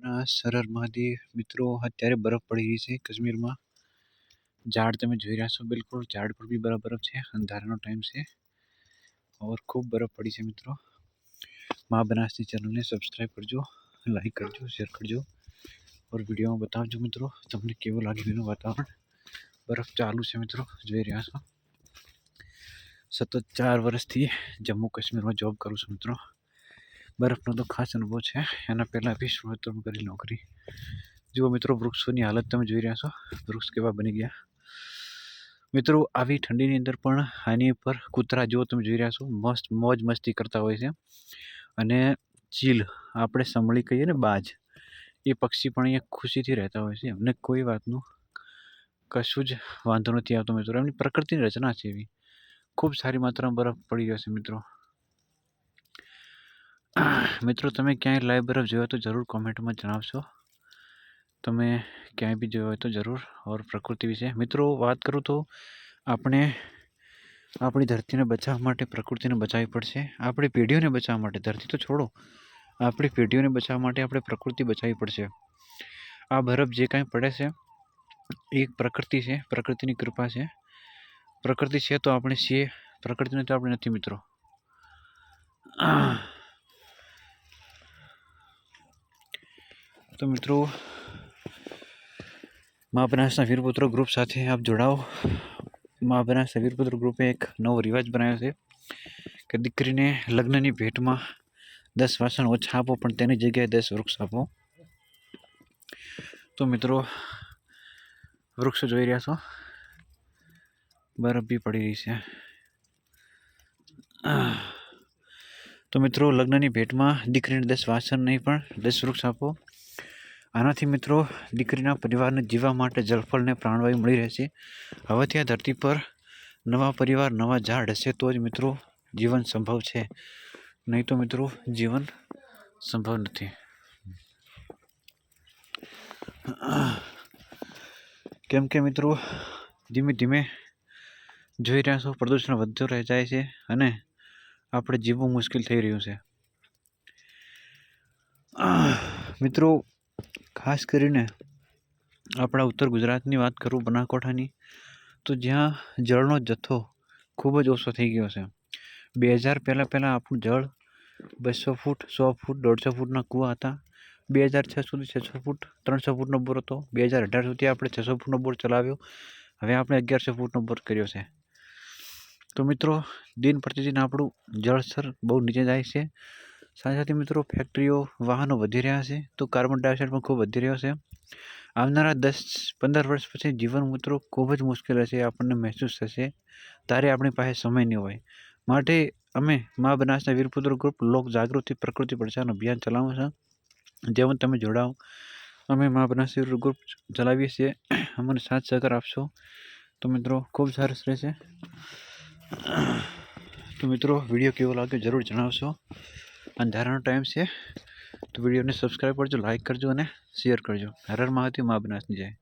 આપણા સરર મહાદેવ મિત્રો અત્યારે બરફ પડી રહી છે કાશ્મીરમાં. ઝાડ તમે જોઈ રહ્યા છો બિલકુલ, ઝાડ પર બી બરફ બરફ છે, અંધારાનો ટાઈમ છે. ઓર ખૂબ બરફ પડી છે મિત્રો. મા બનાસની ચેનલને સબસ્ક્રાઈબ કરજો લાઈક કરજો શેર કરજો. ઓર વિડીયોમાં બતાવજો મિત્રો, તમને કેવું લાગ્યું એનું વાતાવરણ? બરફ ચાલુ છે મિત્રો, જોઈ રહ્યા છો. સતત ચાર વર્ષથી જમ્મુ કાશ્મીરમાં જોબ કરું છું મિત્રો. બરફનો તો ખાસ અનુભવ છે. એના પહેલાં બી સુરતમાં કરી નોકરી. જુઓ મિત્રો, વૃક્ષોની હાલત તમે જોઈ રહ્યા છો. વૃક્ષ કેવા બની ગયા. મિત્રો, આવી ઠંડીની અંદર પણ આની ઉપર કૂતરા, જુઓ તમે જોઈ રહ્યા છો, મસ્ત મોજ મસ્તી કરતા હોય છે. અને ચીલ, આપણે સંભળી કહીએ ને બાજ, એ પક્ષી પણ અહીંયા ખુશીથી રહેતા હોય છે એમને કોઈ વાતનું કશું જ વાંધો નથી આવતો મિત્રો. એમની પ્રકૃતિની રચના છે એવી. ખૂબ સારી માત્રામાં બરફ પડી ગયો છે મિત્રો. મિત્રો, તમે ક્યાંય લાઈવ બરફ જોયો તો જરૂર કોમેન્ટમાં જણાવશો. તમે ક્યાંય બી જોયો હોય તો જરૂર, ઓર પ્રકૃતિ વિશે. મિત્રો, વાત કરું તો આપણે, આપણી ધરતીને બચાવવા માટે પ્રકૃતિને બચાવવી પડશે. આપણી પેઢીઓને બચાવવા માટે. ધરતી તો છોડો. આપણી પેઢીઓને બચાવવા માટે આપણે પ્રકૃતિ બચાવવી પડશે. આ બરફ જે કાંઈ પડે છે, એ પ્રકૃતિ છે. પ્રકૃતિની કૃપા છે. પ્રકૃતિ છે તો આપણે છીએ. પ્રકૃતિને તો આપણે નથી મિત્રો. તો મિત્રો, મા બનાસના વીરપુત્ર ગ્રુપ સાથે આપ જોડાઓ. મા બનાસના વીરપુત્ર ગ્રુપે એક નવો રિવાજ બનાવ્યો છે કે દીકરીને લગ્નની ભેટમાં દસ વાસણ ઓછા આપો, પણ તેની જગ્યાએ દસ વૃક્ષ આપો. તો મિત્રો, વૃક્ષો જોઈ રહ્યા છો? બરફ બી પડી રહી છે. તો મિત્રો, લગ્નની ભેટમાં દીકરીને દસ વાસણ નહીં, પણ દસ વૃક્ષ આપો. આનાથી મિત્રો દીકરીના પરિવારને જીવવા માટે જલફળને પ્રાણવાયુ મળી રહેશે. હવેથી આ ધરતી પર નવા પરિવાર, નવા ઝાડ હશે તો જ મિત્રો જીવન સંભવ છે. નહીં તો મિત્રો જીવન સંભવ નથી. કેમ કે મિત્રો ધીમે ધીમે જોઈ રહ્યા છો પ્રદૂષણ વધતું રહી જાય છે અને આપણે જીવવું મુશ્કેલ થઈ રહ્યું છે. મિત્રો ખાસ કરીને આપણા ઉત્તર ગુજરાતની વાત કરું બનાસકાંઠાની તો જ્યાં જળનો જથ્થો ખૂબ જ ઓછો થઈ ગયો છે. બે હજાર પહેલાં પહેલાં આપણું જળ બસો ફૂટ, સો ફૂટ, દોઢસો ફૂટના કૂવા હતા. બે હજાર છ સુધી છસો ફૂટ, ત્રણસો ફૂટનો બોર હતો. બે હજાર અઢાર સુધી આપણે છસો ફૂટનો બોર ચલાવ્યો. હવે આપણે અગિયારસો ફૂટનો બોર કર્યો છે. તો મિત્રો, દિન પ્રતિદિન આપણું જળસ્તર બહુ નીચે જાય છે. સાથે સાથે મિત્રો ફેક્ટરીઓ વાહનો વધી રહ્યા છે, તો કાર્બન ડાયોક્સાઇડ પણ ખૂબ વધી રહ્યો છે. આવનારા દસ, પંદર વર્ષ પછી જીવન મિત્રો ખૂબ જ મુશ્કેલ હશે, આપણને મહેસૂસ થશે. ત્યારે આપણી પાસે સમય નહીં હોય. માટે અમે મા બનાસના વીરપુત્ર ગ્રુપ લોક જાગૃતિ, પ્રકૃતિ પ્રચારનું અભિયાન ચલાવું છે. જેમાં તમે જોડાઓ. અમે મા બનાસ ગ્રુપ ચલાવીએ છીએ. અમને સાથ સહકાર આપશો. તો મિત્રો ખૂબ સરસ રહેશે. તો મિત્રો વીડિયો કેવો લાગ્યો જરૂર જણાવશો. અંધારાનો ટાઈમ છે, તો વિડીયોને સબસ્ક્રાઈબ કરજો લાઇક કરજો અને શેર કરજો. હરર હર મહાદેવ, મા બનાસની જાય.